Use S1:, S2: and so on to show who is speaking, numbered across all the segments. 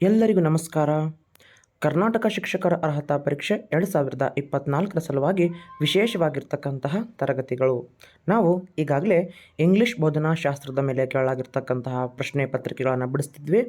S1: ಎಲ್ಲರಿಗೂ ನಮಸ್ಕಾರ. ಕರ್ನಾಟಕ ಶಿಕ್ಷಕರ ಅರ್ಹತಾ ಪರೀಕ್ಷೆ ಎರಡು ಸಾವಿರದ ಇಪ್ಪತ್ತ್ನಾಲ್ಕರ ಸಲುವಾಗಿ ವಿಶೇಷವಾಗಿರ್ತಕ್ಕಂತಹ ತರಗತಿಗಳು. ನಾವು ಈಗಾಗಲೇ ಇಂಗ್ಲಿಷ್ ಬೋಧನಾ ಶಾಸ್ತ್ರದ ಮೇಲೆ ಕೇಳಲಾಗಿರ್ತಕ್ಕಂತಹ ಪ್ರಶ್ನೆ ಪತ್ರಿಕೆಗಳನ್ನು ಬಿಡಿಸ್ತಿದ್ವಿ.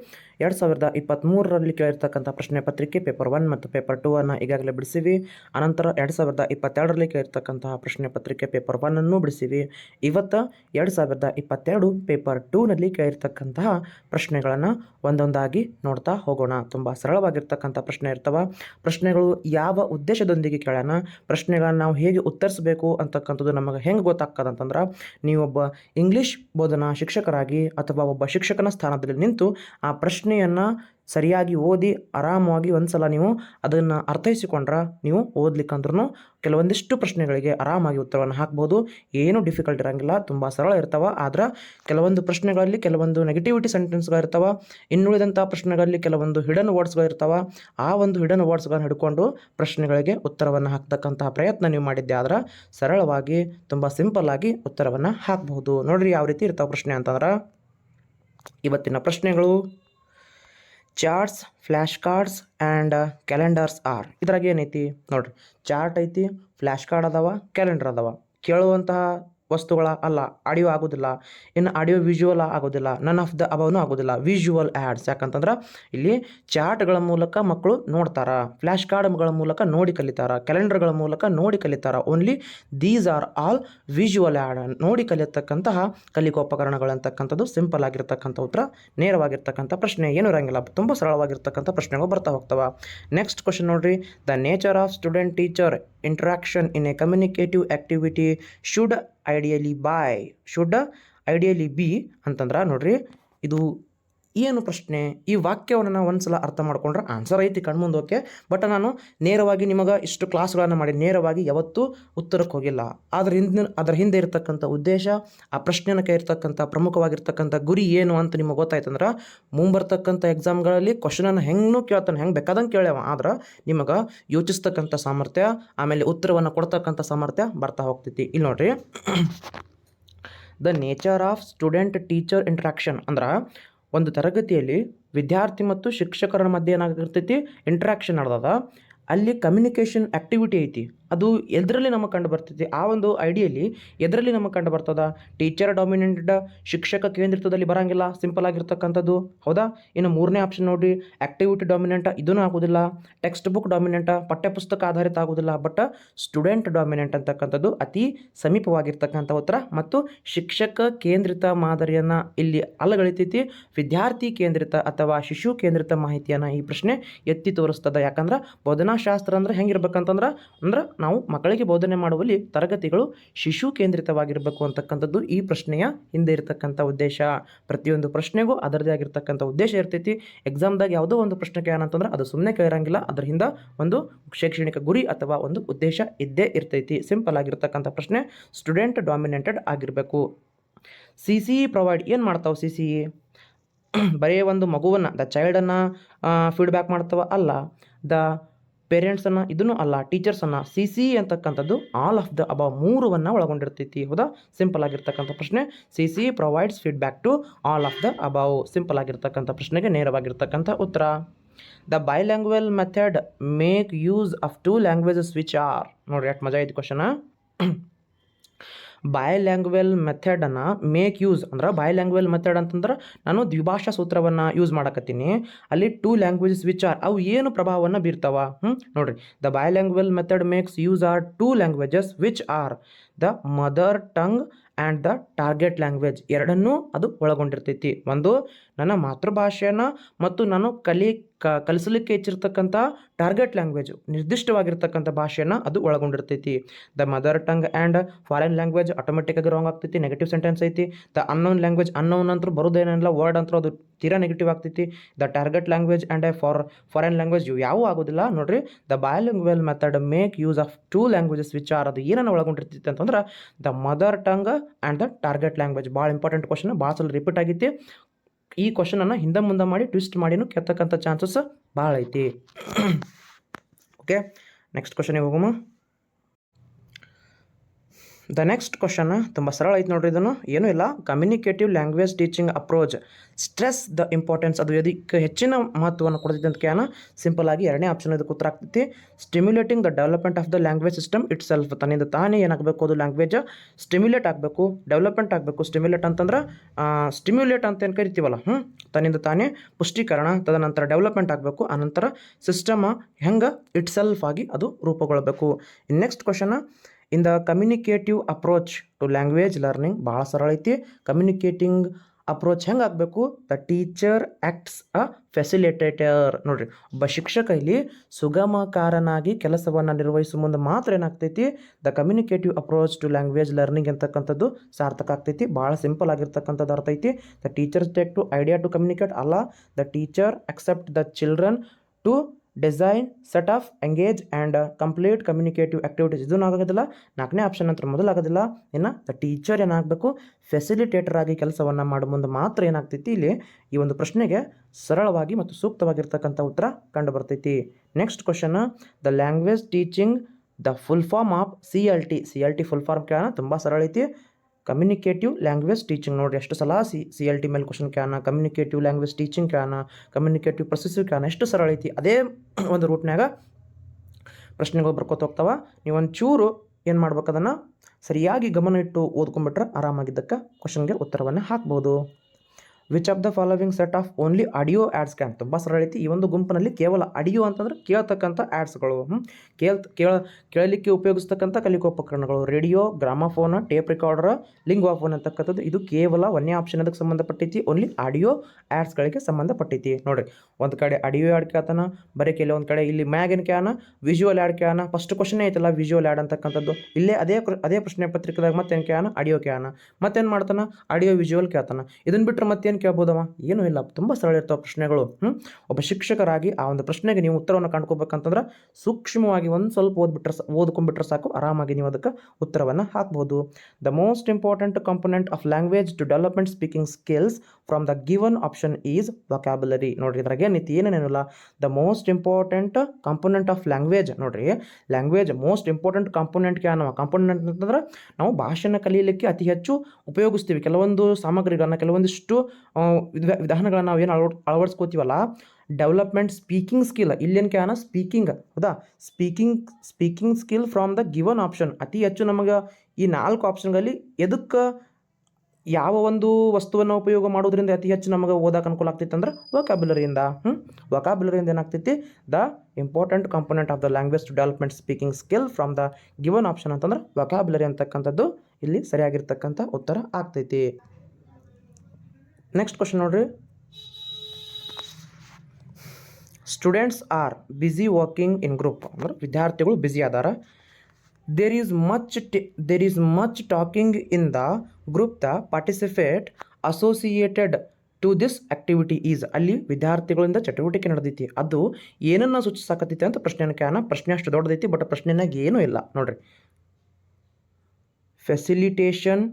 S1: ಎರಡು ಸಾವಿರದ ಇಪ್ಪತ್ತ್ಮೂರರಲ್ಲಿ ಕೇಳಿರ್ತಕ್ಕಂಥ ಪ್ರಶ್ನೆ ಪತ್ರಿಕೆ ಪೇಪರ್ ಒನ್ ಮತ್ತು ಪೇಪರ್ ಟೂ ಅನ್ನು ಈಗಾಗಲೇ ಬಿಡಿಸಿವಿ. ಅನಂತರ ಎರಡು ಸಾವಿರದ ಇಪ್ಪತ್ತೆರಡರಲ್ಲಿ ಕೇಳಿರ್ತಕ್ಕಂತಹ ಪ್ರಶ್ನೆ ಪತ್ರಿಕೆ ಪೇಪರ್ ಒನ್ನನ್ನು ಬಿಡಿಸಿವಿ. ಇವತ್ತು ಎರಡು ಸಾವಿರದ ಇಪ್ಪತ್ತೆರಡು ಪೇಪರ್ ಟೂನಲ್ಲಿ ಕೇಳಿರ್ತಕ್ಕಂತಹ ಪ್ರಶ್ನೆಗಳನ್ನು ಒಂದೊಂದಾಗಿ ನೋಡ್ತಾ ಹೋಗೋಣ. ತುಂಬ ಸರಳವಾಗಿರ್ತಕ್ಕಂಥ ಪ್ರಶ್ನೆ ಇರ್ತವೆ. ಪ್ರಶ್ನೆಗಳು ಯಾವ ಉದ್ದೇಶದೊಂದಿಗೆ ಕೇಳೋಣ ಪ್ರಶ್ನೆಗಳನ್ನ ನಾವು ಹೇಗೆ ಉತ್ತರಿಸಬೇಕು ಅಂತಕ್ಕಂಥದ್ದು ನಮಗೆ ಹೆಂಗೆ ಗೊತ್ತಾಗ್ತದಂತಂದ್ರೆ ನೀವೊಬ್ಬ ಇಂಗ್ಲೀಷ್ ಬೋಧನಾ ಶಿಕ್ಷಕರಾಗಿ ಅಥವಾ ಒಬ್ಬ ಶಿಕ್ಷಕನ ಸ್ಥಾನದಲ್ಲಿ ನಿಂತು ಆ ಪ್ರಶ್ನೆಯನ್ನು ಸರಿಯಾಗಿ ಓದಿ ಆರಾಮವಾಗಿ ಒಂದ್ಸಲ ನೀವು ಅದನ್ನು ಅರ್ಥೈಸಿಕೊಂಡ್ರೆ ನೀವು ಓದ್ಲಿಕ್ಕಂದ್ರೂ ಕೆಲವೊಂದಿಷ್ಟು ಪ್ರಶ್ನೆಗಳಿಗೆ ಆರಾಮಾಗಿ ಉತ್ತರವನ್ನು ಹಾಕ್ಬೋದು. ಏನು ಡಿಫಿಕಲ್ಟ್ ಇರೋಂಗಿಲ್ಲ. ತುಂಬ ಸರಳ ಇರ್ತವೆ. ಆದ್ರೆ ಕೆಲವೊಂದು ಪ್ರಶ್ನೆಗಳಲ್ಲಿ ಕೆಲವೊಂದು ನೆಗೆಟಿವಿಟಿ ಸೆಂಟೆನ್ಸ್ಗಳಿರ್ತವೆ ಇನ್ನುಳಿದಂಥ ಪ್ರಶ್ನೆಗಳಲ್ಲಿ ಕೆಲವೊಂದು ಹಿಡನ್ ವರ್ಡ್ಸ್ಗಳಿರ್ತವೆ ಆ ಒಂದು ಹಿಡನ್ ವರ್ಡ್ಸ್ಗಳನ್ನು ಹಿಡ್ಕೊಂಡು ಪ್ರಶ್ನೆಗಳಿಗೆ ಉತ್ತರವನ್ನು ಹಾಕ್ತಕ್ಕಂತಹ ಪ್ರಯತ್ನ ನೀವು ಮಾಡಿದ್ದೆ ಆದ್ರೆ ಸರಳವಾಗಿ, ತುಂಬ ಆಗಿ ಉತ್ತರವನ್ನು ಹಾಕ್ಬೋದು. ನೋಡಿರಿ ಯಾವ ರೀತಿ ಇರ್ತಾವೆ ಪ್ರಶ್ನೆ ಅಂತಂದ್ರೆ, ಇವತ್ತಿನ ಪ್ರಶ್ನೆಗಳು. Charts, flash cards and calendars are. ಇದ್ರಾಗ ಏನೈತಿ ನೋಡ್ರಿ, ಚಾರ್ಟ್ ಐತಿ, ಫ್ಲ್ಯಾಶ್ ಕಾರ್ಡ್ ಅದಾವ, ಕ್ಯಾಲೆಂಡರ್ ಅದಾವ. ಕೇಳುವಂತಹ ವಸ್ತುಗಳ ಅಲ್ಲ, ಆಡಿಯೋ ಆಗೋದಿಲ್ಲ, ಇನ್ನು ಆಡಿಯೋ ವಿಜುವಲ್ ಆಗೋದಿಲ್ಲ ನನ್ ಆಫ್ ದ ಅಬವ್ನು ಆಗೋದಿಲ್ಲ. ವಿಜುವಲ್ ಆ್ಯಡ್ಸ್ ಯಾಕಂತಂದ್ರೆ ಇಲ್ಲಿ ಚಾರ್ಟ್ಗಳ ಮೂಲಕ ಮಕ್ಕಳು ನೋಡ್ತಾರೆ ಫ್ಲ್ಯಾಶ್ ಕಾರ್ಡ್ಗಳ ಮೂಲಕ ನೋಡಿ ಕಲಿತಾರ ಕ್ಯಾಲೆಂಡರ್ಗಳ ಮೂಲಕ ನೋಡಿ ಕಲಿತಾರ. Only these are all visual aid ನೋಡಿ ಕಲಿಯತಕ್ಕಂತಹ ಕಲಿಕೋಪಕರಣಗಳಂತಕ್ಕಂಥದ್ದು ಸಿಂಪಲ್ ಆಗಿರ್ತಕ್ಕಂಥ ಉತ್ತರ, ನೇರವಾಗಿರ್ತಕ್ಕಂಥ ಪ್ರಶ್ನೆ. ಏನು ಇರಂಗಿಲ್ಲ, ತುಂಬ ಸರಳವಾಗಿರ್ತಕ್ಕಂಥ ಪ್ರಶ್ನೆಗಳು ಬರ್ತಾ ಹೋಗ್ತವೆ. ನೆಕ್ಸ್ಟ್ ಕ್ವಶನ್ ನೋಡ್ರಿ. The nature of student teacher interaction in a communicative activity should ideally by should ideally be ಅಂತಂದ್ರೆ ನೋಡ್ರಿ ಇದು ಏನು ಪ್ರಶ್ನೆ? ಈ ವಾಕ್ಯವನ್ನು ನಾವು ಒಂದ್ಸಲ ಅರ್ಥ ಮಾಡ್ಕೊಂಡ್ರೆ ಆನ್ಸರ್ ಐತಿ ಕಣ್ಮುಂದೆ ಓಕೆ ಬಟ್ ನಾನು ನೇರವಾಗಿ ನಿಮಗೆ ಇಷ್ಟು ಕ್ಲಾಸ್ಗಳನ್ನು ಮಾಡಿ ನೇರವಾಗಿ ಯಾವತ್ತೂ ಉತ್ತರಕ್ಕೆ ಹೋಗಿಲ್ಲ. ಅದರ ಹಿಂದಿನ ಅದರ ಹಿಂದೆ ಇರತಕ್ಕಂಥ ಉದ್ದೇಶ, ಆ ಪ್ರಶ್ನೆನ ಇರ್ತಕ್ಕಂಥ, ಪ್ರಮುಖವಾಗಿರ್ತಕ್ಕಂಥ ಗುರಿ ಏನು ಅಂತ ನಿಮಗೆ ಗೊತ್ತಾಯ್ತಂದ್ರೆ ಮುಂಬರ್ತಕ್ಕಂಥ ಎಕ್ಸಾಮ್ಗಳಲ್ಲಿ ಕ್ವಶನನ್ನು ಹೆಂಗೂ ಕೇಳ್ತಾನೆ, ಹೆಂಗೆ ಬೇಕಾದಂಗೆ ಕೇಳ್ಯಾವ. ಆದ್ರೆ ನಿಮಗೆ ಯೋಚಿಸ್ತಕ್ಕಂಥ ಸಾಮರ್ಥ್ಯ, ಆಮೇಲೆ ಉತ್ತರವನ್ನು ಕೊಡ್ತಕ್ಕಂಥ ಸಾಮರ್ಥ್ಯ ಬರ್ತಾ ಹೋಗ್ತೈತಿ. ಇಲ್ಲಿ ನೋಡ್ರಿ. The nature of student teacher interaction ಅಂದ್ರೆ ಒಂದು ತರಗತಿಯಲ್ಲಿ ವಿದ್ಯಾರ್ಥಿ ಮತ್ತು ಶಿಕ್ಷಕರ ಮಧ್ಯೆ ಏನಾಗಿರ್ತೈತಿ ಇಂಟ್ರ್ಯಾಕ್ಷನ್ ನಡೆದದ. ಅಲ್ಲಿ ಕಮ್ಯುನಿಕೇಷನ್ ಆ್ಯಕ್ಟಿವಿಟಿ ಐತಿ. ಅದು ಎದರಲ್ಲಿ ನಮಗೆ ಕಂಡು ಬರ್ತೈತಿ ಆ ಒಂದು ಐಡಿಯಲ್ಲಿ ಎದರಲ್ಲಿ ನಮಗೆ ಕಂಡು ಬರ್ತದ? ಟೀಚರ್ ಡಾಮಿನೆಂಟೆಡ್ ಶಿಕ್ಷಕ ಕೇಂದ್ರಿತದಲ್ಲಿ ಬರಂಗಿಲ್ಲ ಸಿಂಪಲ್ ಆಗಿರ್ತಕ್ಕಂಥದ್ದು. ಹೌದಾ? ಇನ್ನು ಮೂರನೇ ಆಪ್ಷನ್ ನೋಡಿ ಆ್ಯಕ್ಟಿವಿಟಿ ಡಾಮಿನೆಂಟ್ ಇದೂ ಆಗೋದಿಲ್ಲ. ಟೆಕ್ಸ್ಟ್ ಬುಕ್ ಡಾಮಿನೆಂಟ ಪಠ್ಯಪುಸ್ತಕ ಆಧಾರಿತ ಆಗೋದಿಲ್ಲ. ಬಟ್ ಸ್ಟೂಡೆಂಟ್ ಡಾಮಿನೆಂಟ್ ಅಂತಕ್ಕಂಥದ್ದು ಅತಿ ಸಮೀಪವಾಗಿರ್ತಕ್ಕಂಥ ಉತ್ತರ. ಮತ್ತು ಶಿಕ್ಷಕ ಕೇಂದ್ರಿತ ಮಾದರಿಯನ್ನು ಇಲ್ಲಿ ಅಲ್ಲಗಳಿತೈತಿ ವಿದ್ಯಾರ್ಥಿ ಕೇಂದ್ರಿತ ಅಥವಾ ಶಿಶು ಕೇಂದ್ರಿತ ಮಾಹಿತಿಯನ್ನು ಈ ಪ್ರಶ್ನೆ ಎತ್ತಿ ತೋರಿಸ್ತದೆ. ಯಾಕಂದ್ರೆ ಬೋಧನಾಶಾಸ್ತ್ರ ಅಂದ್ರೆ ಹೆಂಗಿರ್ಬೇಕಂತಂದ್ರೆ, ಅಂದ್ರೆ ನಾವು ಮಕ್ಕಳಿಗೆ ಬೋಧನೆ ಮಾಡುವಲ್ಲಿ ತರಗತಿಗಳು ಶಿಶು ಕೇಂದ್ರಿತವಾಗಿರಬೇಕು ಅಂತಕ್ಕಂಥದ್ದು ಈ ಪ್ರಶ್ನೆಯ ಹಿಂದೆ ಇರತಕ್ಕಂಥ ಉದ್ದೇಶ. ಪ್ರತಿಯೊಂದು ಪ್ರಶ್ನೆಗೂ ಅದರದೇ ಆಗಿರ್ತಕ್ಕಂಥ ಉದ್ದೇಶ ಇರ್ತೈತಿ. ಎಕ್ಸಾಮ್ದಾಗ ಯಾವುದೋ ಒಂದು ಪ್ರಶ್ನೆ ಏನಂತಂದ್ರೆ ಅದು ಸುಮ್ಮನೆ ಕೇಳಿರಂಗಿಲ್ಲ ಅದ್ರ ಹಿಂದೆ ಒಂದು ಶೈಕ್ಷಣಿಕ ಗುರಿ ಅಥವಾ ಒಂದು ಉದ್ದೇಶ ಇದ್ದೇ ಇರ್ತೈತಿ. ಸಿಂಪಲ್ ಆಗಿರ್ತಕ್ಕಂಥ ಪ್ರಶ್ನೆ ಸ್ಟೂಡೆಂಟ್ ಡಾಮಿನೇಟೆಡ್ ಆಗಿರಬೇಕು. ಸಿ ಸಿ ಪ್ರೊವೈಡ್ ಏನು ಮಾಡ್ತಾವೆ ಸಿ ಸಿ ಬರೀ ಒಂದು ಮಗುವನ್ನು ದ ಚೈಲ್ಡನ್ನು ಫೀಡ್ಬ್ಯಾಕ್ ಮಾಡ್ತಾವ? ಅಲ್ಲ. ದ ಪೇರೆಂಟ್ಸನ್ನು, ಇದನ್ನು ಅಲ್ಲ, ಟೀಚರ್ಸನ್ನು ಸಿ ಸಿ ಅಂತಕ್ಕಂಥದ್ದು ಆಲ್ ಆಫ್ ದ ಅಬ ಮೂರುವನ್ನು ಒಳಗೊಂಡಿರ್ತೈತಿ. ಹೌದಾ? ಸಿಂಪಲ್ ಆಗಿರ್ತಕ್ಕಂಥ ಪ್ರಶ್ನೆ. C C provides feedback to all of the above simple ಆಗಿರ್ತಕ್ಕಂಥ ಪ್ರಶ್ನೆಗೆ ನೇರವಾಗಿರ್ತಕ್ಕಂಥ ಉತ್ತರ. The bilingual method make use of two languages which are ನೋಡ್ರಿ ಎಷ್ಟು ಮಜಾ ಐತಿ ಕ್ವಶನ ಬಾಯ್ ಲ್ಯಾಂಗ್ವೆಲ್ ಮೆಥಡನ್ನು ಮೇಕ್ ಯೂಸ್ ಅಂದ್ರೆ ಬಾಯ್ ಲ್ಯಾಂಗ್ವೆಲ್ ಮೆಥಡ್ ಅಂತಂದ್ರೆ ನಾನು ದ್ವಿಭಾಷಾ ಸೂತ್ರವನ್ನು ಯೂಸ್ ಮಾಡಕತ್ತೀನಿ. ಅಲ್ಲಿ ಟೂ ಲ್ಯಾಂಗ್ವೇಜಸ್ ವಿಚ್ ಆರ್ ಅವು ಏನು ಪ್ರಭಾವವನ್ನು ಬೀರ್ತಾವ? ಹ್ಞೂ ನೋಡ್ರಿ. The bilingual method makes use are two languages which are the mother tongue and the target language ಎರಡನ್ನೂ ಅದು ಒಳಗೊಂಡಿರ್ತೈತಿ. ಒಂದು ನನ್ನ ಮಾತೃಭಾಷೆಯನ್ನು ಮತ್ತು ನಾನು ಕಲಿ ಕಲಿಸಲಿಕ್ಕೆ ಹೆಚ್ಚಿರ್ತಕ್ಕಂಥ ಟಾರ್ಗೆಟ್ ಲ್ಯಾಂಗ್ವೇಜು ನಿರ್ದಿಷ್ಟವಾಗಿರ್ತಕ್ಕಂಥ ಭಾಷೆಯನ್ನು ಅದು ಒಳಗೊಂಡಿರ್ತೈತಿ. The mother tongue and foreign language ಆಟೋಮೆಟಿಕ್ಕಾಗಿ ರಾಂಗ್ ಆಗ್ತೈತಿ ನೆಗೆಟಿವ್ ಸೆಂಟೆನ್ಸ್ ಐತಿ. ದ ಅನ್ನೋನ್ ಲ್ಯಾಂಗ್ವೇಜ್ ಅನ್ನೋನ್ ಅಂತೂ ಬರೋದೇನೆಲ್ಲ ವರ್ಡ್ ಅಂತೂ ಅದು ತೀರಾ ನೆಗೆಟಿವ್ ಆಗ್ತೈತಿ. The target language and a for foreign language ಇವು ಯಾವುವು ಆಗೋದಿಲ್ಲ. ನೋಡಿರಿ the bilingual method make use of two languages which are ಅದು ಏನನ್ನು ಒಳಗೊಂಡಿರ್ತೈತಿ ಅಂತಂದ್ರೆ the mother tongue and the target language ಭಾಳ ಇಂಪಾರ್ಟೆಂಟ್ ಕ್ವಶನ್ ಭಾಳ ಸಲ ರಿಪೀಟ್ ಆಗೈತಿ. ಈ ಕ್ವಶನನ್ನು ಹಿಂದೆ ಮುಂದೆ ಮಾಡಿ ಟ್ವಿಸ್ಟ್ ಮಾಡಿನೂ ಕೆತ್ತಕ್ಕಂಥ ಚಾನ್ಸಸ್ ಭಾಳ ಐತಿ ಓಕೆ ನೆಕ್ಸ್ಟ್ ಕ್ವಶನಿಗೆ ಹೋಗೋಣ ದ ನೆಕ್ಸ್ಟ್ ಕ್ವಶನ್ ತುಂಬ ಸರಳ ಐತೆ ನೋಡ್ರಿ ಇದನ್ನು. ಏನೂ ಇಲ್ಲ communicative language teaching approach stress the importance ಅದು ಇದಕ್ಕೆ ಹೆಚ್ಚಿನ ಮಹತ್ವವನ್ನು ಕೊಡ್ತೈತೆ ಅಂತ ಕ್ಯಾನ ಸಿಂಪಲ್ ಆಗಿ ಎರಡನೇ ಆಪ್ಷನ್ ಇದಕ್ಕೆ ಉತ್ತರ ಆಗ್ತೈತಿ. Stimulating the development of the language system itself ತನ್ನಿಂದ ತಾನೇ ಏನಾಗಬೇಕು ಅದು ಲ್ಯಾಂಗ್ವೇಜ್ ಸ್ಟಿಮ್ಯುಲೇಟ್ ಆಗಬೇಕು ಡೆವಲಪ್ಮೆಂಟ್ ಆಗಬೇಕು. ಸ್ಟಿಮ್ಯುಲೇಟ್ ಅಂತಂದ್ರೆ ಸ್ಟಿಮ್ಯುಲೇಟ್ ಅಂತ ಏನು ಕರಿತೀವಲ್ಲ ಹ್ಞೂ ತನ್ನಿಂದ ತಾನೇ ಪುಷ್ಟೀಕರಣ, ತದನಂತರ ಡೆವಲಪ್ಮೆಂಟ್ ಆಗಬೇಕು, ಆನಂತರ ಸಿಸ್ಟಮ್ ಹೆಂಗೆ ಇಟ್ ಸೆಲ್ಫ್ ಆಗಿ ಅದು ರೂಪುಗೊಳ್ಳಬೇಕು next question in the communicative approach to language learning ಭಾಳ ಸರಳ ಐತಿ. ಕಮ್ಯುನಿಕೇಟಿಂಗ್ ಅಪ್ರೋಚ್ ಹೆಂಗೆ ಆಗಬೇಕು? The teacher acts a facilitator ನೋಡಿರಿ, ಒಬ್ಬ ಶಿಕ್ಷಕ ಇಲ್ಲಿ ಸುಗಮಕಾರನಾಗಿ ಕೆಲಸವನ್ನು ನಿರ್ವಹಿಸುವ ಮುಂದೆ ಮಾತ್ರ ಏನಾಗ್ತೈತಿ? The communicative approach to language learning ಅಂತಕ್ಕಂಥದ್ದು ಸಾರ್ಥಕ ಆಗ್ತೈತಿ. ಭಾಳ ಸಿಂಪಲ್ ಆಗಿರ್ತಕ್ಕಂಥದ್ದು ಅರ್ಥ ಐತಿ. The teachers take to idea to communicate ಅಲ್ಲ. The teacher accept the children to design, set off, engage and complete communicative activities ಇದೂ ಆಗೋದಿಲ್ಲ ನಾಲ್ಕನೇ ಆಪ್ಷನ್ ಅಂತ ಮೊದಲಾಗೋದಿಲ್ಲ. ಇನ್ನು ದ ಟೀಚರ್ ಏನಾಗಬೇಕು? ಫೆಸಿಲಿಟೇಟರ್ ಆಗಿ ಕೆಲಸವನ್ನು ಮಾಡೋ ಮುಂದೆ ಮಾತ್ರ ಏನಾಗ್ತೈತಿ? ಇಲ್ಲಿ ಈ ಒಂದು ಪ್ರಶ್ನೆಗೆ ಸರಳವಾಗಿ ಮತ್ತು ಸೂಕ್ತವಾಗಿರ್ತಕ್ಕಂಥ ಉತ್ತರ ಕಂಡು ಬರ್ತೈತಿ next question the language teaching the full form of C L T. C L T full form ಕೇಳೋಣ. ತುಂಬ ಸರಳ ಐತಿ. Communicative language teaching. ನೋಡಿ ಎಷ್ಟು ಸಲ ಸಿ ಸಿ ಎಲ್ ಟಿ ಮೇಲೆ ಕ್ವಶನ್ ಕ್ಯಾನ ಕಮ್ಯುನಿಕೇಟಿವ್ ಲ್ಯಾಂಗ್ವೇಜ್ ಟೀಚಿಂಗ್ ಕ್ಯಾನ ಕಮ್ಯುನಿಕೇಟಿವ್ ಪ್ರೊಸೆಸಿವ್ ಕ್ಯಾನ ಎಷ್ಟು ಸರಳ ಐತಿ. ಅದೇ ಒಂದು ರೂಟ್ನ್ಯಾಗ ಪ್ರಶ್ನೆಗಳು ಬರ್ಕೋತ ಹೋಗ್ತಾವ. ನೀವು ಒಂಚೂರು ಏನು ಮಾಡ್ಬೇಕು ಅದನ್ನು ಸರಿಯಾಗಿ ಗಮನ ಇಟ್ಟು ಓದ್ಕೊಂಡ್ಬಿಟ್ರೆ ಆರಾಮಾಗಿದ್ದಕ್ಕೆ ಕ್ವಶನ್ಗೆ ಉತ್ತರವನ್ನು ಹಾಕ್ಬೋದು. Which of the following set of only audio aids can ತುಂಬ ಸರಳ ಐತಿ ಈ ಒಂದು ಗುಂಪಿನಲ್ಲಿ ಕೇವಲ ಆಡಿಯೋ ಅಂತಂದ್ರೆ ಕೇಳ್ತಕ್ಕಂಥ ಆ್ಯಡ್ಸ್ಗಳು ಕೇಳ್, ಕೇಳ, ಕೇಳಲಿಕ್ಕೆ ಉಪಯೋಗಿಸ್ತಕ್ಕಂಥ ಕಲಿಕೋಪಕರಣಗಳು radio gramophone tape recorder Linguaphone ಅಂತಕ್ಕಂಥದ್ದು. ಇದು ಕೇವಲ ಒಂದೇ ಆಪ್ಷನ್ ಅದಕ್ಕೆ ಸಂಬಂಧಪಟ್ಟೈತಿ ಓನ್ಲಿ ಆಡಿಯೋ ಆ್ಯಡ್ಸ್ಗಳಿಗೆ ಸಂಬಂಧಪಟ್ಟೈತಿ. ನೋಡಿರಿ, ಒಂದು ಕಡೆ ಆಡಿಯೋ ಆ್ಯಡ್ ಕೇಳ್ತಾನ, ಬರೀ ಕೆಲವೊಂದು ಕಡೆ ಇಲ್ಲಿ ಮ್ಯಾಗಿನ ಕ್ಯಾನ ವಿಜುವಲ್ ಆ್ಯಡ್ ಕ್ಯಾನ ಫಸ್ಟ್ ಕ್ವಶನ್ ಐತಲ್ಲ ವಿಜುವಲ್ ಆ್ಯಡ್ ಅಂತಕ್ಕಂಥದ್ದು. ಇಲ್ಲೇ ಅದೇ ಅದೇ ಪ್ರಶ್ನೆ ಪತ್ರಿಕೆದಾಗ ಮತ್ತೇನು ಕ್ಯಾನ ಆಡಿಯೋ ಕ್ಯಾನ. ಮತ್ತೇನು ಮಾಡ್ತಾನ ಆಡಿಯೋ ವಿಜುವಲ್ ಕೇಳ್ತಾನ. ಇದನ್ನ ಬಿಟ್ಟರೆ ಮತ್ತೇನು ಕೇಳ್ಬೋದವ ಏನೂ ಇಲ್ಲ. ತುಂಬ ಸರಳ ಇರ್ತಾವೆ ಪ್ರಶ್ನೆಗಳು. ಹ್ಞೂ ಒಬ್ಬ ಶಿಕ್ಷಕರಾಗಿ ಆ ಒಂದು ಪ್ರಶ್ನೆಗೆ ನೀವು ಉತ್ತರವನ್ನು ಕಂಡ್ಕೋಬೇಕಂತಂದ್ರೆ ಸೂಕ್ಷ್ಮವಾಗಿ ಒಂದು ಸ್ವಲ್ಪ ಓದ್ಬಿಟ್ರೆ ಓದ್ಕೊಂಡ್ಬಿಟ್ರೆ ಸಾಕು. ಆರಾಮಾಗಿ ನೀವು ಅದಕ್ಕೆ ಉತ್ತರವನ್ನು ಹಾಕ್ಬೋದು. The most important component of language to development speaking skills from the given option is vocabulary ನೋಡ್ರಿ, ಇದ್ರಾಗೆ ನೀತಿ ಏನೇನಿಲ್ಲ the most important component of language ನೋಡ್ರಿ. ಲ್ಯಾಂಗ್ವೇಜ್ ಮೋಸ್ಟ್ ಇಂಪಾರ್ಟೆಂಟ್ ಕಂಪೊನೆಂಟ್ಗೆ ಅನ್ನೋ ಕಾಂಪೋನೆಂಟ್ ಅಂತಂದ್ರೆ ನಾವು ಭಾಷೆನ ಕಲಿಯಲಿಕ್ಕೆ ಅತಿ ಹೆಚ್ಚು ಉಪಯೋಗಿಸ್ತೀವಿ. ಕೆಲವೊಂದು ಸಾಮಗ್ರಿಗಳನ್ನ, ಕೆಲವೊಂದಿಷ್ಟು ವಿಧಾನಗಳನ್ನ ನಾವು ಏನು ಅಳವಡ್, ಅಳವಡಿಸ್ಕೋತೀವಲ್ಲ? ಡೆವಲಪ್ಮೆಂಟ್ ಸ್ಪೀಕಿಂಗ್ ಸ್ಕಿಲ್ ಇಲ್ಲೇನು ಕ್ಯಾನ ಸ್ಪೀಕಿಂಗ್ ಹೌದಾ? Speaking speaking skill from the given option ಅತಿ ಹೆಚ್ಚು ನಮಗೆ ಈ ನಾಲ್ಕು ಆಪ್ಷನ್ಗಳಲ್ಲಿ ಎದಕ್ಕೆ ಯಾವ ಒಂದು ವಸ್ತುವನ್ನು ಉಪಯೋಗ ಮಾಡೋದ್ರಿಂದ ಅತಿ ಹೆಚ್ಚು ನಮಗೆ ಓದಕ್ಕೆ ಅನುಕೂಲ ಆಗ್ತೈತೆ ಅಂದ್ರೆ ವಕಾಬ್ಯುಲರಿಯಿಂದ ಹ್ಞೂ ವಕಾಬ್ಯುಲರಿಯಿಂದ ಏನಾಗ್ತೈತಿ? The important component of the language to development speaking skill from the given option ಅಂತಂದ್ರೆ ವಕಾಬ್ಯುಲರಿ ಅಂತಕ್ಕಂಥದ್ದು ಇಲ್ಲಿ ಸರಿಯಾಗಿರ್ತಕ್ಕಂಥ ಉತ್ತರ ಆಗ್ತೈತಿ. ನೆಕ್ಸ್ಟ್ ಕ್ವಶನ್ ನೋಡ್ರಿ. Students are busy working in group ಅಂದ್ರೆ ವಿದ್ಯಾರ್ಥಿಗಳು ಬ್ಯುಸಿ ಅದಾರ. There is much there is much talking in the group the participate associated to this activity is ಅಲ್ಲಿ ವಿದ್ಯಾರ್ಥಿಗಳಿಂದ ಚಟುವಟಿಕೆ ನಡೆದೈತಿ. ಅದು ಏನನ್ನ ಸೂಚಿಸಾಕತ್ತೈತಿ ಅಂತ ಪ್ರಶ್ನೆ ಕ್ಯಾನ ಪ್ರಶ್ನೆ ಅಷ್ಟು ದೊಡ್ಡದೈತಿ ಬಟ್ ಪ್ರಶ್ನೆನಾಗ ಏನೂ ಇಲ್ಲ. ನೋಡ್ರಿ. Facilitation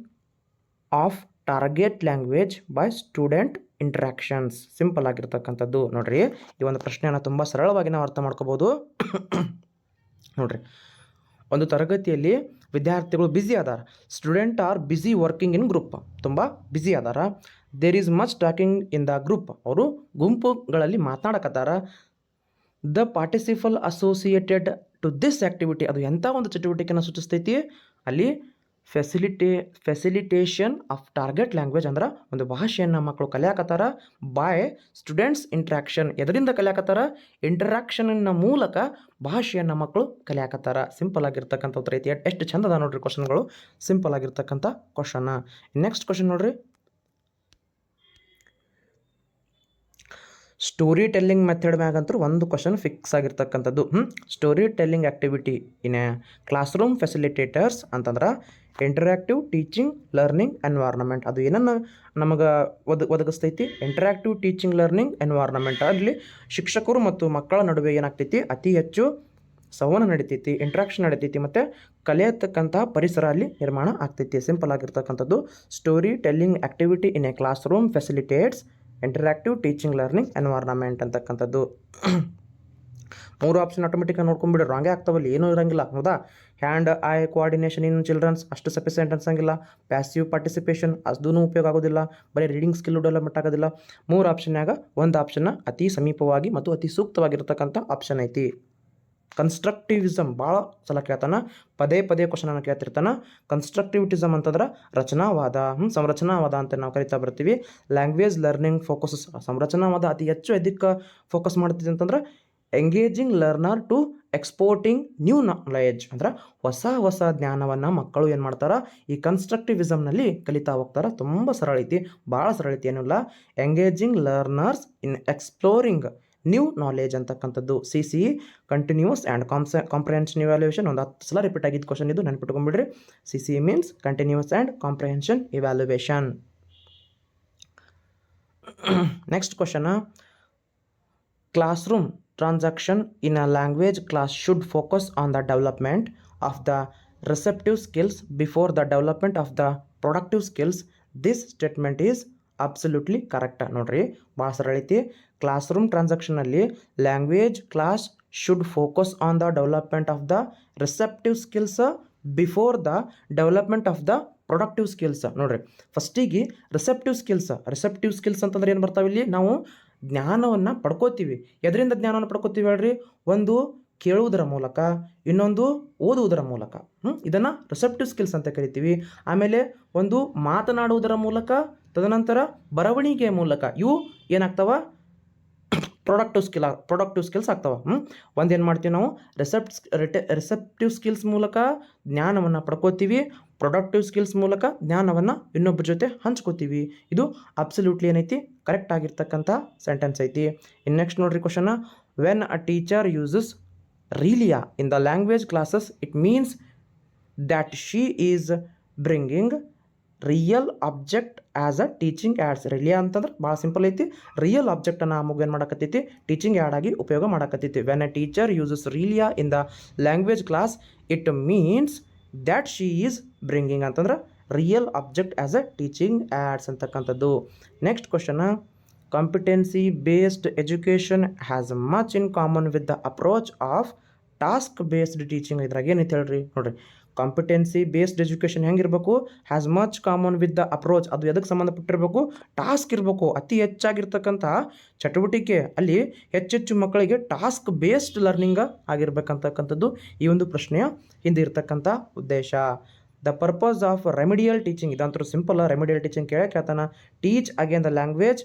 S1: of target language by student interactions simple ಆಗಿರ್ತಕ್ಕಂಥದ್ದು. ನೋಡ್ರಿ, ಈ ಒಂದು ಪ್ರಶ್ನೆಯನ್ನು ತುಂಬ ಸರಳವಾಗಿ ನಾವು ಅರ್ಥ ಮಾಡ್ಕೋಬೋದು. ನೋಡ್ರಿ, ಒಂದು ತರಗತಿಯಲ್ಲಿ ವಿದ್ಯಾರ್ಥಿಗಳು ಬ್ಯುಸಿ ಅದಾರ. Student are busy working in group ತುಂಬ ಬ್ಯುಸಿ ಅದಾರ. There is much talking in the group ಅವರು ಗುಂಪುಗಳಲ್ಲಿ ಮಾತನಾಡಕತ್ತಾರ. The participle associated to this activity ಅದು ಎಂಥ ಒಂದು ಚಟುವಟಿಕೆಯನ್ನು ಸೂಚಿಸ್ತೈತಿ? ಅಲ್ಲಿ ಫೆಸಿಲಿಟೇ ಫೆಸಿಲಿಟೇಷನ್ ಆಫ್ ಟಾರ್ಗೆಟ್ ಲ್ಯಾಂಗ್ವೇಜ್ ಅಂದ್ರೆ ಒಂದು ಭಾಷೆಯನ್ನು ಮಕ್ಕಳು ಕಲಿಯಾಕತ್ತಾರ ಬಾಯ್ ಸ್ಟೂಡೆಂಟ್ಸ್ ಇಂಟ್ರಾಕ್ಷನ್ ಎದರಿಂದ ಕಲಿಯಾಕತ್ತಾರ? ಇಂಟ್ರಾಕ್ಷನ್ನ ಮೂಲಕ ಭಾಷೆಯನ್ನು ಮಕ್ಕಳು ಕಲಿಯಾಕತ್ತಾರ. ಸಿಂಪಲ್ ಆಗಿರ್ತಕ್ಕಂಥ ಐತಿ ಎಷ್ಟ್- ಚಂದದ ನೋಡ್ರಿ ಕ್ವಶನ್ಗಳು ಸಿಂಪಲ್ ಆಗಿರ್ತಕ್ಕಂಥ ಕ್ವಶನ್ ನೆಕ್ಸ್ಟ್ ಕ್ವಶನ್ ನೋಡ್ರಿ. ಸ್ಟೋರಿ ಟೆಲ್ಲಿಂಗ್ ಮೆಥಡ್ ಮ್ಯಾಗಂತೂ ಒಂದು ಕ್ವಶನ್ ಫಿಕ್ಸ್ ಆಗಿರ್ತಕ್ಕಂಥದ್ದು. Storytelling activity in classroom facilitators ಅಂತಂದ್ರೆ ಇಂಟರಾಕ್ಟಿವ್ ಟೀಚಿಂಗ್ ಲರ್ನಿಂಗ್ ಎನ್ವೈರ್ನಮೆಂಟ್ ಅದು ಏನನ್ನು ನಮಗೆ ಒದ, ಒದಗಿಸ್ತೈತಿ? ಇಂಟರಾಕ್ಟಿವ್ ಟೀಚಿಂಗ್ ಲರ್ನಿಂಗ್ ಎನ್ವೈರ್ನಮೆಂಟ್ ಅಲ್ಲಿ ಶಿಕ್ಷಕರು ಮತ್ತು ಮಕ್ಕಳ ನಡುವೆ ಏನಾಗ್ತೈತಿ? ಅತಿ ಹೆಚ್ಚು ಸಂವಹನ ನಡೀತೈತಿ ಇಂಟ್ರಾಕ್ಷನ್ ನಡೀತೈತಿ ಮತ್ತು ಕಲಿಯತಕ್ಕಂತಹ ಪರಿಸರ ಅಲ್ಲಿ ನಿರ್ಮಾಣ ಆಗ್ತೈತಿ. ಸಿಂಪಲ್ ಆಗಿರ್ತಕ್ಕಂಥದ್ದು. Storytelling activity in a classroom facilitates interactive teaching learning environment ಅಂತಕ್ಕಂಥದ್ದು. ಮೂರು ಆಪ್ಷನ್ ಆಟೋಮೆಟಿಕ್ ನೋಡ್ಕೊಂಡ್ಬಿಡಿ. ರಾಂಗೇ ಆಗ್ತಾವಲ್ಲಿ, ಏನೂ ಇರಂಗಿಲ್ಲ. ಹೌದಾ? Hand eye coordination in childrens ಅಷ್ಟು ಸಫಿಸೆಂಟ್ ಅನ್ಸಂಗಿಲ್ಲ. ಪ್ಯಾಸಿವ್ ಪಾರ್ಟಿಸಿಪೇಷನ್ ಅದೂ ಉಪಯೋಗ ಆಗೋದಿಲ್ಲ. ಬರೀ ರೀಡಿಂಗ್ ಸ್ಕಿಲ್ ಡೆವಲಪ್ಮೆಂಟ್ ಆಗೋದಿಲ್ಲ. ಮೂರು ಆಪ್ಷನ್ನಾಗ ಒಂದು ಆಪ್ಷನ್ನ ಅತಿ ಸಮೀಪವಾಗಿ ಮತ್ತು ಅತಿ ಸೂಕ್ತವಾಗಿರತಕ್ಕಂಥ ಆಪ್ಷನ್ ಐತಿ. ಕನ್ಸ್ಟ್ರಕ್ಟಿವಿಸಮ್ ಭಾಳ ಸಲ ಕೇಳ್ತಾನ, ಪದೇ ಪದೇ ಕ್ವಶನನ್ನು ಕೇಳ್ತಿರ್ತಾನ. ಕನ್ಸ್ಟ್ರಕ್ಟಿವಿಟಿಸಮ್ ಅಂತಂದ್ರೆ ರಚನಾವಾದ ಸಂರಚನಾವಾದ ಅಂತ ನಾವು ಕರಿತಾ ಬರ್ತೀವಿ. ಲ್ಯಾಂಗ್ವೇಜ್ ಲರ್ನಿಂಗ್ ಫೋಕಸಸ್ ಸಂರಚನಾವಾದ ಅತಿ ಹೆಚ್ಚು ಎದಕ್ಕೆ ಫೋಕಸ್ ಮಾಡ್ತಿದೆ ಅಂತಂದ್ರೆ engaging learner to exporting new knowledge ಅಂದ್ರೆ ಹೊಸ ಹೊಸ ಜ್ಞಾನವನ್ನು ಮಕ್ಕಳು ಏನು ಮಾಡ್ತಾರೆ, ಈ ಕನ್ಸ್ಟ್ರಕ್ಟಿವಿಸಮ್ನಲ್ಲಿ ಕಲಿತಾ ಹೋಗ್ತಾರೆ. ತುಂಬ ಸರಳ ಐತಿ ಭಾಳ ಸರಳ ಐತಿ ಏನಿಲ್ಲ. Engaging learners in exploring new knowledge ಅಂತಕ್ಕಂಥದ್ದು. C C E continuous and comps comprehension evaluation ಒಂದು ಹತ್ತು ಸಲ ರಿಪೀಟ್ ಆಗಿದ್ದ ಕ್ವಶನ್ ಇದು ನೆನ್ಪಿಟ್ಕೊಂಡ್ಬಿಡ್ರಿ C C E means continuous and comprehension evaluation next question classroom transaction in a language class should focus on the development of the receptive skills before the development of the productive skills this statement is absolutely correct ನೋಡ್ರಿ ಭಾಳ ಸರಳ ಐತಿ class room ಟ್ರಾನ್ಸಾಕ್ಷನಲ್ಲಿ language class should focus on the development of the receptive skills before the development of the productive skills ನೋಡ್ರಿ ಫಸ್ಟಿಗೆ receptive skills receptive skills ಅಂತಂದ್ರೆ ಏನು ಬರ್ತಾವೆ ಇಲ್ಲಿ? ನಾವು ಜ್ಞಾನವನ್ನು ಪಡ್ಕೋತೀವಿ. ಎದರಿಂದ ಜ್ಞಾನವನ್ನು ಪಡ್ಕೋತೀವಿ ಹೇಳ್ರಿ? ಒಂದು ಕೇಳುವುದರ ಮೂಲಕ, ಇನ್ನೊಂದು ಓದುವುದರ ಮೂಲಕ. ಹ್ಞೂ ಇದನ್ನು ರಿಸೆಪ್ಟಿವ್ ಸ್ಕಿಲ್ಸ್ ಅಂತ ಕರಿತೀವಿ. ಆಮೇಲೆ ಒಂದು ಮಾತನಾಡುವುದರ ಮೂಲಕ, ತದನಂತರ ಬರವಣಿಗೆಯ ಮೂಲಕ ಇವು ಏನಾಗ್ತವ? ಪ್ರೊಡಕ್ಟಿವ್ ಸ್ಕಿಲ್ ಪ್ರೊಡಕ್ಟಿವ್ ಸ್ಕಿಲ್ಸ್ ಆಗ್ತವೆ. ಹ್ಞೂ ಒಂದೇನು ಮಾಡ್ತೀವಿ ನಾವು? ರಿಸೆಪ್ಟ್ ರಿಸೆಪ್ಟಿವ್ ಸ್ಕಿಲ್ಸ್ ಮೂಲಕ ಜ್ಞಾನವನ್ನು ಪಡ್ಕೋತೀವಿ. ಪ್ರೊಡಕ್ಟಿವ್ ಸ್ಕಿಲ್ಸ್ ಮೂಲಕ ಜ್ಞಾನವನ್ನು ಇನ್ನೊಬ್ಬರ ಜೊತೆ ಹಂಚ್ಕೋತೀವಿ. ಇದು ಅಬ್ಸಲ್ಯೂಟ್ಲಿ ಏನೈತಿ? ಕರೆಕ್ಟ್ ಆಗಿರ್ತಕ್ಕಂಥ ಸೆಂಟೆನ್ಸ್ ಐತಿ. ಇನ್ನು ನೆಕ್ಸ್ಟ್ ನೋಡ್ರಿ question when a teacher uses realia in the language classes it means that she is bringing real object as a teaching aids realia ಅಂತಂದ್ರೆ ಭಾಳ ಸಿಂಪಲ್ ಐತಿ. ರಿಯಲ್ ಆಬ್ಜೆಕ್ಟನ್ನು ಆ ಮಗು ಏನು ಮಾಡಕತ್ತೈತಿ? ಟೀಚಿಂಗ್ ಆ್ಯಡ್ ಆಗಿ ಉಪಯೋಗ ಮಾಡಕತ್ತೈತಿ. When a teacher uses realia in the language class it means that she is bringing ಅಂತಂದ್ರೆ real object as a teaching aids ಅಂತಕ್ಕಂಥದ್ದು. Next question competency based education has much in common with the approach of task based teaching ಇದ್ರಾಗ ಏನೈತೆ ಹೇಳ್ರಿ? ನೋಡ್ರಿ competency based education ಹೆಂಗಿರ್ಬೇಕು has much common with the approach ಅದು ಎದಕ್ಕೆ ಸಂಬಂಧಪಟ್ಟಿರಬೇಕು? Task ಇರಬೇಕು. ಅತಿ ಹೆಚ್ಚಾಗಿರ್ತಕ್ಕಂಥ ಚಟುವಟಿಕೆ. ಅಲ್ಲಿ ಹೆಚ್ಚೆಚ್ಚು ಮಕ್ಕಳಿಗೆ ಟಾಸ್ಕ್ ಬೇಸ್ಡ್ ಲರ್ನಿಂಗ್ ಆಗಿರ್ಬೇಕಂತಕ್ಕಂಥದ್ದು ಈ ಒಂದು ಪ್ರಶ್ನೆಯ ಹಿಂದೆ ಇರತಕ್ಕಂಥ ಉದ್ದೇಶ. The purpose of remedial teaching ಇದಂತೂ ಸಿಂಪಲ್ ರೆಮಿಡಿಯಲ್ ಟೀಚಿಂಗ್ ಕೇಳಕ್ಕೆ ಹೇಳ್ತಾನೆ. Teach again the language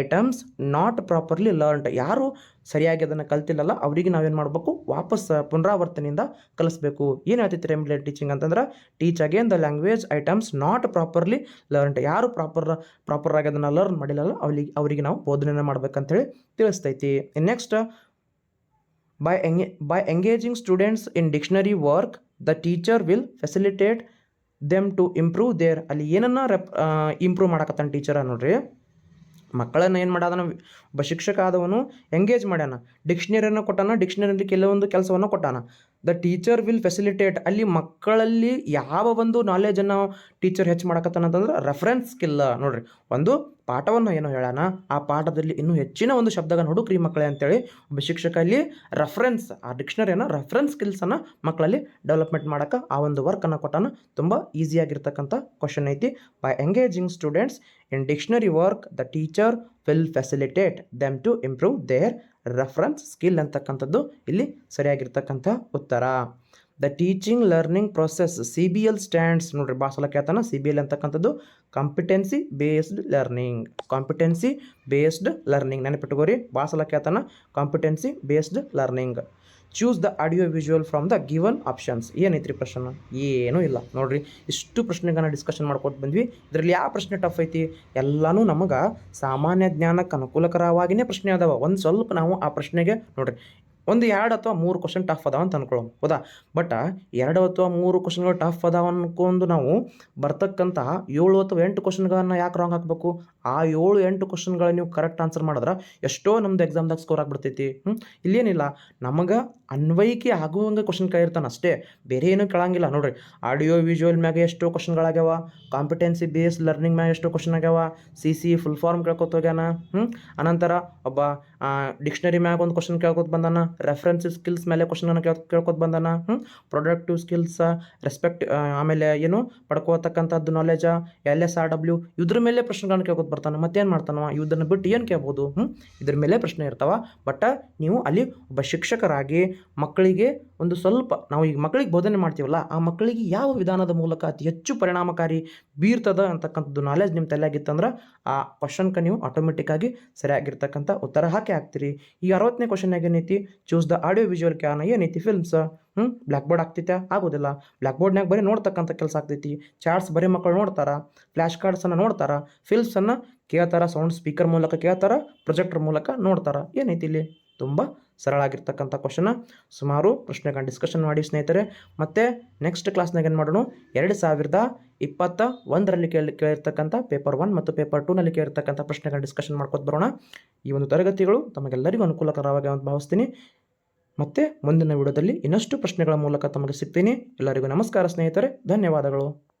S1: items not properly learned ಯಾರು ಸರಿಯಾಗಿ ಅದನ್ನು ಕಲ್ತಿಲ್ಲಲ್ಲ, ಅವರಿಗೆ ನಾವೇನು ಮಾಡಬೇಕು? ವಾಪಸ್ ಪುನರಾವರ್ತನೆಯಿಂದ ಕಲಿಸ್ಬೇಕು. ಏನು ಹೇಳ್ತೈತಿ ರೆಮಿಡಿಯಲ್ ಟೀಚಿಂಗ್ ಅಂತಂದ್ರೆ teach again the language items not properly learned ಯಾರು ಪ್ರಾಪರ್ ಪ್ರಾಪರ್ ಆಗಿ ಅದನ್ನು ಲರ್ನ್ ಮಾಡಿಲ್ಲಲ್ಲ ಅವರಿಗೆ ಅವರಿಗೆ ನಾವು ಬೋಧನೆಯನ್ನು ಮಾಡ್ಬೇಕಂತೇಳಿ ತಿಳಿಸ್ತೈತಿ. Next by engage by engaging students in dictionary work the teacher will facilitate them to improve their ಅಲ್ಲಿ ಏನನ್ನ ರೆಪ್ ಇಂಪ್ರೂವ್ ಮಾಡಕತ್ತಾನ ಟೀಚರ ನೋಡ್ರಿ. ಮಕ್ಕಳನ್ನ ಏನು ಮಾಡ್ಯಾದನ ಒಬ್ಬ ಶಿಕ್ಷಕ ಆದವನು ಎಂಗೇಜ್ ಮಾಡ್ಯಾನ. ಡಿಕ್ಷ್ನರಿಯನ್ನು ಕೊಟ್ಟಾನ ಡಿಕ್ಷ್ನರಿಯಲ್ಲಿ ಕೆಲವೊಂದು ಕೆಲಸವನ್ನು ಕೊಟ್ಟಾನ. ದ ಟೀಚರ್ ವಿಲ್ ಫೆಸಿಲಿಟೇಟ್ ಅಲ್ಲಿ ಮಕ್ಕಳಲ್ಲಿ ಯಾವ ಒಂದು ನಾಲೆಜನ್ನು ಟೀಚರ್ ಹೆಚ್ಚು ಮಾಡಕತ್ತಾನ ಅಂತಂದ್ರೆ ರೆಫರೆನ್ಸ್ ಸ್ಕಿಲ್ ನೋಡ್ರಿ. ಒಂದು ಪಾಠವನ್ನು ಏನು ಹೇಳೋಣ ಆ ಪಾಠದಲ್ಲಿ ಇನ್ನೂ ಹೆಚ್ಚಿನ ಒಂದು ಶಬ್ದಗಳನ್ನು ಹುಡುಕ್ರಿ ಮಕ್ಕಳೇ ಅಂತೇಳಿ ಒಬ್ಬ ಶಿಕ್ಷಕ ಅಲ್ಲಿ ರೆಫರೆನ್ಸ್ ಆ ಡಿಕ್ಷನರಿಯನ್ನು ರೆಫರೆನ್ಸ್ ಸ್ಕಿಲ್ಸನ್ನು ಮಕ್ಕಳಲ್ಲಿ ಡೆವಲಪ್ಮೆಂಟ್ ಮಾಡೋಕೆ ಆ ಒಂದು ವರ್ಕನ್ನು ಕೊಟ್ಟಾನ. ತುಂಬ ಈಸಿಯಾಗಿರ್ತಕ್ಕಂಥ ಕ್ವಶನ್ ಐತಿ. By engaging students in dictionary work the teacher will facilitate them to improve their reference skill ಅಂತಕ್ಕಂಥದ್ದು ಇಲ್ಲಿ ಸರಿಯಾಗಿರ್ತಕ್ಕಂಥ ಉತ್ತರ. The teaching learning process C B L stands ನೋಡ್ರಿ ಭಾಳ ಕೇಳ್ತಾನ ಸಿ ಬಿ ಎಲ್ ಅಂತಕ್ಕಂಥದ್ದು competency based learning competency based learning ನೆನಪಿಟ್ಕೋರಿ ಭಾಳ ಕೇಳ್ತಾನ competency based learning choose the audio visual from the given options ಏನೈತ್ರಿ ಪ್ರಶ್ನೆ? ಏನೂ ಇಲ್ಲ. ನೋಡ್ರಿ, ಇಷ್ಟು ಪ್ರಶ್ನೆಗಳನ್ನ ಡಿಸ್ಕಷನ್ ಮಾಡ್ಕೊತ ಬಂದ್ವಿ. ಇದರಲ್ಲಿ ಯಾವ ಪ್ರಶ್ನೆ ಟಫ್ ಐತಿ? ಎಲ್ಲನೂ ನಮಗೆ ಸಾಮಾನ್ಯ ಜ್ಞಾನಕ್ಕೆ ಅನುಕೂಲಕರವಾಗಿಯೇ ಪ್ರಶ್ನೆ ಅದಾವ. ಒಂದು ಸ್ವಲ್ಪ ನಾವು ಆ ಪ್ರಶ್ನೆಗೆ ನೋಡ್ರಿ ಒಂದು ಎರಡು ಅಥವಾ ಮೂರು ಕ್ವಶನ್ ಟಫ್ ಅದಾವ ಅಂತ ಅನ್ಕೊಳ್ಳೋಣ. ಹೌದಾ? ಬಟ್ ಎರಡು ಅಥವಾ ಮೂರು ಕ್ವಶನ್ಗಳು ಟಫ್ ಅದಾವ ಅನ್ಕೊಂಡು ನಾವು ಬರ್ತಕ್ಕಂಥ ಏಳು ಅಥವಾ ಎಂಟು ಕ್ವಶನ್ಗಳನ್ನು ಯಾಕೆ ರಾಂಗ್ ಹಾಕಬೇಕು? ಆ ಏಳು, ಎಂಟು ಕ್ವಶನ್ಗಳ ನೀವು ಕರೆಕ್ಟ್ ಆನ್ಸರ್ ಮಾಡಿದ್ರೆ ಎಷ್ಟೋ ನಮ್ದು ಎಕ್ಸಾಮ್ದಾಗ ಸ್ಕೋರ್ ಆಗಿಬಿಡ್ತೈತಿ. ಹ್ಞೂ ಇಲ್ಲೇನಿಲ್ಲ. ನಮಗೆ ಅನ್ವಯಿಕೆ ಆಗುವಂಗೆ ಕ್ವಶನ್ ಕೇಳಿರ್ತಾನೆ ಅಷ್ಟೇ. ಬೇರೆ ಏನೂ ಕೇಳಂಗಿಲ್ಲ. ನೋಡ್ರಿ ಆಡಿಯೋ ವಿಜುವಲ್ ಮ್ಯಾಗೆ ಎಷ್ಟೋ ಕ್ವಶನ್ಗಳಾಗ್ಯಾವ ಕಾಂಪಿಟೆನ್ಸಿ ಬೇಸ್ ಲರ್ನಿಂಗ್ ಮ್ಯಾಗ ಎಷ್ಟೋ ಕ್ವಶನ್ ಆಗ್ಯಾವ ಸಿ ಸಿ ಫುಲ್ ಫಾರ್ಮ್ ಕೇಳ್ಕೊತ ಹೋಗ್ಯಾನ. ಹ್ಞೂ ಅನಂತರ ಒಬ್ಬ ಡಿಕ್ಷನರಿ ಮ್ಯಾಗ ಒಂದು ಕ್ವಶನ್ ಕೇಳ್ಕೊತ ಬಂದಾನ ರೆಫರೆನ್ಸ್ ಸ್ಕಿಲ್ಸ್ ಮೇಲೆ ಕ್ವಶನ್ ಕೇಳ್, ಕೇಳ್ಕೊತ ಬಂದಾನ ಹ್ಞೂ ಪ್ರೊಡಕ್ಟಿವ್ ಸ್ಕಿಲ್ಸ್ ರೆಸ್ಪೆಕ್ಟ್ ಆಮೇಲೆ ಏನು? ಪಡ್ಕೋತಕ್ಕಂಥದ್ದು knowledge L S R W ಇದ್ರ ಮೇಲೆ ಪ್ರಶ್ನೆಗಳನ್ನ ಕೇಳ್ಕೊತ ಬರ್ತಾನೆ, ಮತ್ತೇನು ಮಾಡ್ತಾನವ? ಇದನ್ನು ಬಿಟ್ಟು ಏನು ಕೇಳ್ಬೋದು ಹ್ಞೂ ಇದ್ರ ಮೇಲೆ ಪ್ರಶ್ನೆ ಇರ್ತಾವ ಬಟ್ ನೀವು ಅಲ್ಲಿ ಒಬ್ಬ ಶಿಕ್ಷಕರಾಗಿ ಮಕ್ಕಳಿಗೆ ಒಂದು ಸ್ವಲ್ಪ, ನಾವು ಈಗ ಮಕ್ಕಳಿಗೆ ಬೋಧನೆ ಮಾಡ್ತೀವಲ್ಲ, ಆ ಮಕ್ಕಳಿಗೆ ಯಾವ ವಿಧಾನದ ಮೂಲಕ ಅತಿ ಹೆಚ್ಚು ಪರಿಣಾಮಕಾರಿ ಬೀರ್ತದ ಅಂತಕ್ಕಂಥದ್ದು ನಾಲೆಜ್ ನಿಮ್ಮ ತಲೆಯಾಗಿತ್ತಂದ್ರೆ ಆ ಕ್ವಶನ್ಗೆ ನೀವು ಆಟೋಮೆಟಿಕ್ಕಾಗಿ ಸರಿಯಾಗಿರ್ತಕ್ಕಂಥ ಉತ್ತರ ಹಾಕಿ ಹಾಕ್ತೀರಿ ಈ ಅರವತ್ತನೇ ಕ್ವಶನ್ಯಾಗ ಏನೈತಿ? Choose the audio visual can ಏನೈತಿ? ಫಿಲ್ಮ್ಸ್ ಹ್ಞೂ ಬ್ಲ್ಯಾಕ್ ಬೋರ್ಡ್ ಆಗ್ತೈತೆ? ಆಗೋದಿಲ್ಲ. ಬ್ಲ್ಯಾಕ್ ಬೋರ್ಡ್ನಾಗ ಬರೀ ನೋಡ್ತಕ್ಕಂಥ ಕೆಲಸ ಆಗ್ತೈತಿ. ಚಾರ್ಟ್ಸ್ ಬರೀ ಮಕ್ಕಳು ನೋಡ್ತಾರ. ಫ್ಲ್ಯಾಶ್ ಕಾರ್ಡ್ಸನ್ನು ನೋಡ್ತಾರ. ಫಿಲ್ಮ್ಸನ್ನು ಕೇಳ್ತಾರೆ. ಸೌಂಡ್ ಸ್ಪೀಕರ್ ಮೂಲಕ ಕೇಳ್ತಾರ. ಪ್ರೊಜೆಕ್ಟರ್ ಮೂಲಕ ನೋಡ್ತಾರ. ಏನೈತಿ ಇಲ್ಲಿ? ತುಂಬ ಸರಳ ಆಗಿರ್ತಕ್ಕಂಥ ಕ್ವಶನ ಸುಮಾರು ಪ್ರಶ್ನೆಗಳನ್ನ ಡಿಸ್ಕಷನ್ ಮಾಡಿ ಸ್ನೇಹಿತರೆ. ಮತ್ತು ನೆಕ್ಸ್ಟ್ ಕ್ಲಾಸ್ನಾಗ ಏನು ಮಾಡೋಣ? ಎರಡು ಸಾವಿರದ ಇಪ್ಪತ್ತ ಒಂದರಲ್ಲಿ ಕೇಳಿ, ಕೇಳಿರ್ತಕ್ಕಂಥ ಪೇಪರ್ ಒನ್ ಮತ್ತು ಪೇಪರ್ ಟೂನಲ್ಲಿ ಕೇಳಿರ್ತಕ್ಕಂಥ ಪ್ರಶ್ನೆಗಳನ್ನ ಡಿಸ್ಕಷನ್ ಮಾಡ್ಕೊತ ಬರೋಣ. ಈ ಒಂದು ತರಗತಿಗಳು ತಮಗೆಲ್ಲರಿಗೂ ಅನುಕೂಲಕರವಾಗಿ ಅಂತ ಭಾವಿಸ್ತೀನಿ. ಮತ್ತೆ ಮುಂದಿನ ವಿಡಿಯೋದಲ್ಲಿ ಇನ್ನಷ್ಟು ಪ್ರಶ್ನೆಗಳ ಮೂಲಕ ತಮಗೆ ಸಿಗ್ತೀನಿ. ಎಲ್ಲರಿಗೂ ನಮಸ್ಕಾರ ಸ್ನೇಹಿತರೆ. ಧನ್ಯವಾದಗಳು.